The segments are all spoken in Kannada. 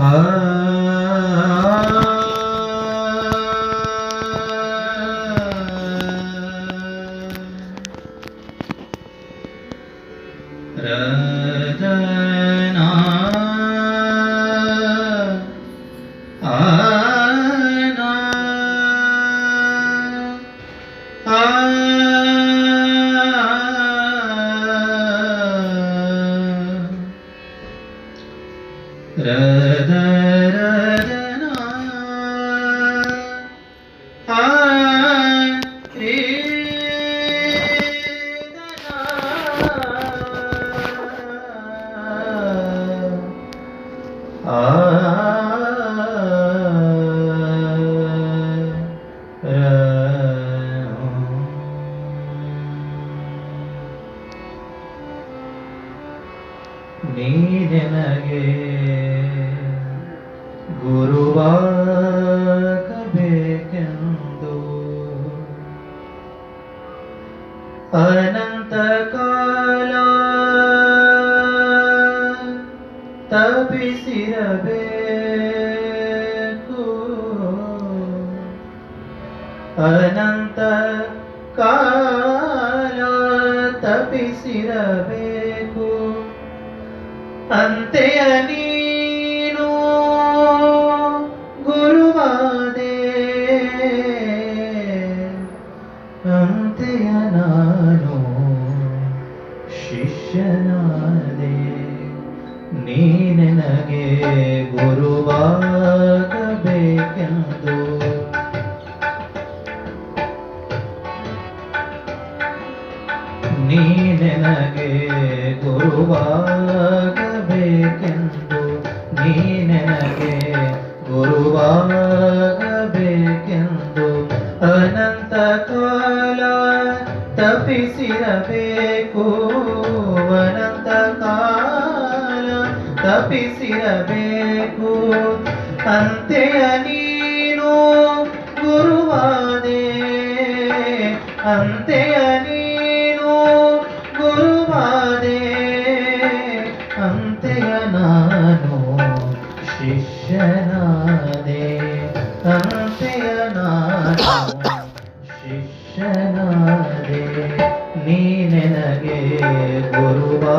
嗯 Radha ನೀನೆನಗೆ ಗುರುವಾಗಬೇಕೆಂದು ಅನಂತ ಕಾಲ ತಪಿಸಿರಬೇಕು ಅನಂತ ಕಾಲ ತಪಿಸಿರಬೇಕು ಅಂತೆಯ ನೀನು ಗುರುವಾದೆ. ಅಂತೆಯ ನಾನು ಶಿಷ್ಯನಾದೆ. ನೀನೆನಗೆ ಗುರುವಾಗಬೇಕೆಂದು ತಪಿಸಿರಬೇಕು ಅಂತೆಯ ನೀನು ಗುರುವಾದೆ ಅಂತೆಯ ನೀನು ಗುರುವಾದೆ ಅಂತೆಯ ನಾನು ಶಿಷ್ಯನಾದೆ ಅಂತೆಯ ನಾನು ಶಿಷ್ಯನಾದೆ ನೀನೆನಗೆ ಗುರುವಾಗಬೇಕೆಂದು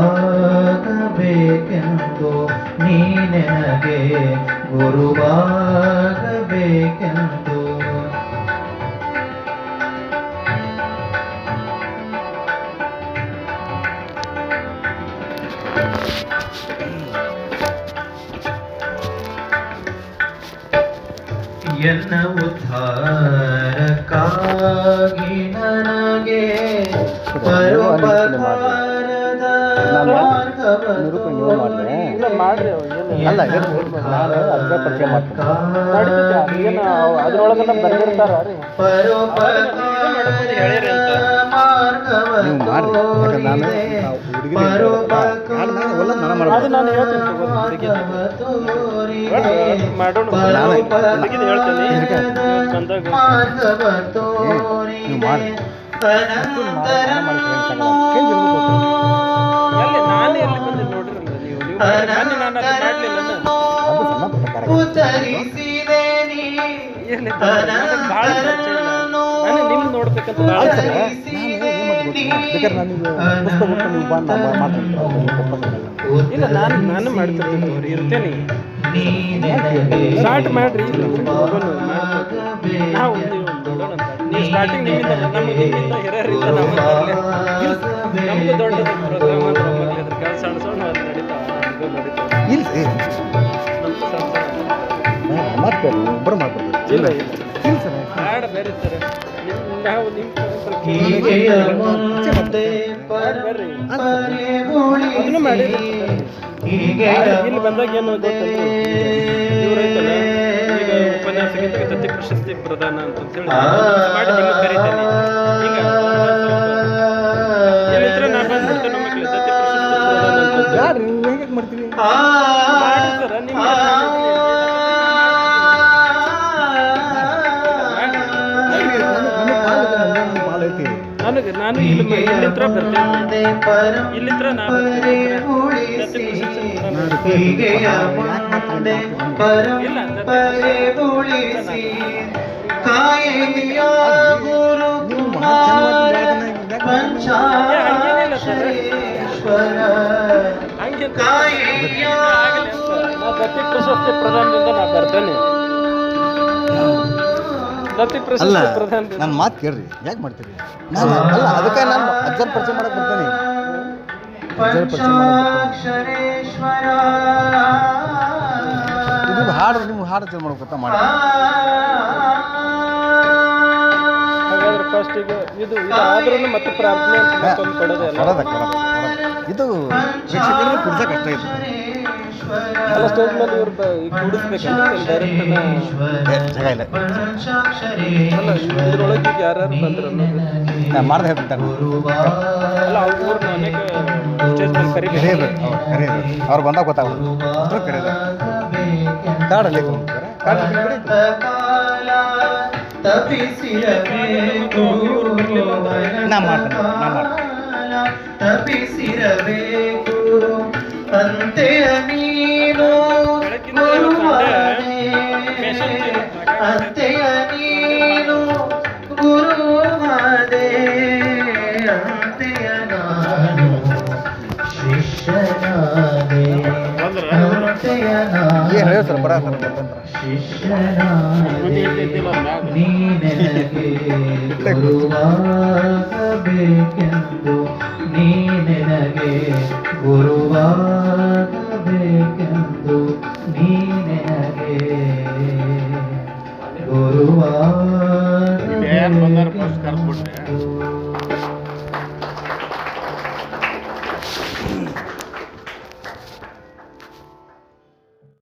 ನೀನೆನಗೆ ಗುರುವಾಗಬೇಕೆಂದು. ಎನ್ನ ಉದ್ಧಾರಕ್ಕಾಗಿ ನನಗೆ ಮಾಡ್ರಿ ಅಲ್ಲ, ಏನು ನಾನು ಪರಿಚಯ ಮಾಡ್ತೀನಿ. ನೀವು ಯಾಕಂದ್ರೆ. ಅದು ಹೇಳ್ತೀನಿ ಮಾಡೋಣ ನಾನು- ಹೇಳ್ತೀನಿ ನೀವು ಮಾಡಿ. ಉತ್ತರಿಸಿದೆ ನೀ ಪರಿಚಯ ಇಲ್ಲ ನಾನು ನೋಡ್ಬೇಕಂತ ನಾನು ಇಲ್ಲ ಮಾಡ್ತಿರ್ತೀನಿ ತಗೋರಿ ಇರ್ತೇನೆ ಸ್ಟಾರ್ಟ್ ಮಾಡ್ರಿ ನಾವು ನೋಡೋಣ. ನೀವು ಸ್ಟಾರ್ಟಿಂಗ್ ನಿಮ್ಮಿಂದ ನಮಗೆ ನಿಮ್ಮಿಂದ ಹಿರಿಯರಿಂದ ನಮ್ಮ ನಮ್ದು ದೊಡ್ಡ ಪ್ರೋಗ್ರಾಮ್ ಅಂದ್ರೆ ಮೊದಲು ಅದ್ರ ಕೆಲ್ಸ ಸಣ್ಣ ಸಣ್ಣ ಅದು ಇಲ್ಲ ಮತ್ತೆ ಒಬ್ಬರು ಮಾಡ್ಬೋದು ಇಲ್ಲ ಇಲ್ಲ. ಇಲ್ಲ ಸರ್ ಹಾಡು ಬೇರೆ ಸರ್. ನಿಮ್ ನಾವು ನಿಮ್ಮ ಹೀಗೆಯ ಮುಂದೆ ಬರ್ರಿ ಪರಂಪರೆ ಅದನ್ನು ಮಾಡಿ ಹೀಗೆಯ ಇಲ್ಲಿ ಬಂದಾಗ ಏನು ಗೊತ್ತಂದ್ರೆ ಇವ್ರೈತಲ್ಲ ಈಗ ಪ್ರಶಸ್ತಿ ಪ್ರದಾನ ಅಂತ ಹೇಳಿ ಮಾಡಿ ನಿಮಗೆ ಕರೀತೇನೆ. ಈಗ ಇಲ್ಲಿದ್ರೆ ನಾ ಬಂದ್ಬಿಡ್ತೇನೆ ಮಕ್ಕಳು ತತ್ತಿ ಪ್ರಶಸ್ತಿ ಪ್ರದಾನ ಅಂತ ಯಾರು ನೀವು? ಹೇಗೆ ಮಾಡ್ತೀವಿ ಮಾಡಿ ಸರ್ ನಿಮ್ಮ ನನಗೆ ನಾನು ಇಲ್ಲಿ ಇಲ್ಲಿತ್ರ ಬರ್ತೇನೆ. ಇಲ್ಲಿತ್ರ ನಾನು ಪ್ರಶಸ್ತಿ ಬರ್ತೇನೆ. ತಂದೆ ಪರಂಪರೆ ಉಳಿಸಿ ಕಾಯಿಯ ಗುರು ಕುಮಾರ ಪಂಚಾಕ್ಷರೇಶ್ವರ ಹಂಗೆ ಕಾಯಿಯ ದತ್ತಿ ಪ್ರಶಸ್ತಿ ಪ್ರದಾನದಿಂದ ನಾ ಬರ್ತೇನೆ ದತ್ತಿ ಅಲ್ಲ ಪ್ರಶಸ್ತಿ ಪ್ರಧಾನ ನನ್ನ ಮಾತು ಕೇಳ್ರಿ. ಯಾಕೆ ಮಾಡ್ತೀರಿ? ನಾನು ಅಲ್ಲ ಅದಕ್ಕೆ ನಾನು ಅಜ್ಜರ ಪರಿಚಯ ಮಾಡಕ್ಕೆ ಬರ್ತೀನಿ. ಪಂಚಾಕ್ಷರೇಶ್ವರ. ಹಾಡು ನಿಮ್ಗೆ ಹಾಡು ಚೇಂಜ್ ಮಾಡ್ಬೇಕಂತ ಮಾಡಿ. ಹಾಗಾದ್ರೆ ಫಸ್ಟ್ ಇದು ಇದು ಆದ್ರೂ ಮತ್ತೆ ಪ್ರಾರ್ಥನೆ ಮತ್ತೊಂದು ಕೊಡೋದೇ ಅಲ್ಲ? ಕೊಡೋದ ಕೊಡೋದ ಕೊಡೋದ. ಇದು ಕುಡ್ಸಕ್ಕೆ ಕಷ್ಟ ಇದೆ. ಅಲ್ಲ ಸ್ಟೇಜ್ ಮೇಲೆ ಇವ್ರು ಬ- ಈಗ ಕೂಡಿಸ್ಬೇಕಂದ್ರೆ ಡೈರೆಕ್ಟ್ ಏ, ಜಾಗ ಇಲ್ಲ. ಅಲ್ಲ ಇದ್ರೊಳಗೆ ಈಗ ಯಾರ್ಯಾರು ಬಂದ್ರು ಅನ್ನೋದು? ನಾ ಮಾಡ್ದೆ ಹೇಳ್ತಾರೆ ಅಲ್ಲ ಅವ್ರನ್ನ ಅನೇಕ ಸ್ಟೇಜ್ ಮೇಲೆ ಕರಿಬೇಕು. ಕರೆಯೋದು ಅವ್ರು ಕರೆಯೋದು ಅವ್ರು ಬಂದಾಗ ಗೊತ್ತಾಗೋದು ಅಷ್ಟು ಕರೆಯೋದು ಕಾಡಲ್ಲಿ ತಪಿಸಿರಬೇಕು ನಾ ಮಾಡ್ತೇನೆ, ತಪಿಸಿರಬೇಕು ಅಂತೆಯ ನೀನು ಇಲ್ಲ. ಅಂತೆಯ ನೀನು ಗುರುವಾದೆ ಅಂತೆಯ ನಾನು ಶಿಷ್ಯನಾದೆ ಅಂತೆಯ ಏನು ಹಂಗೆ ಹೇಳಿ ಸರ್ ಬರ ಸರ್. ಬೇಕೆಂದು ನೀನೆನಗೆ ಗುರುವಾಗಬೇಕೆಂದು ನೀನೆನಗೆ ಗುರುವಾಗ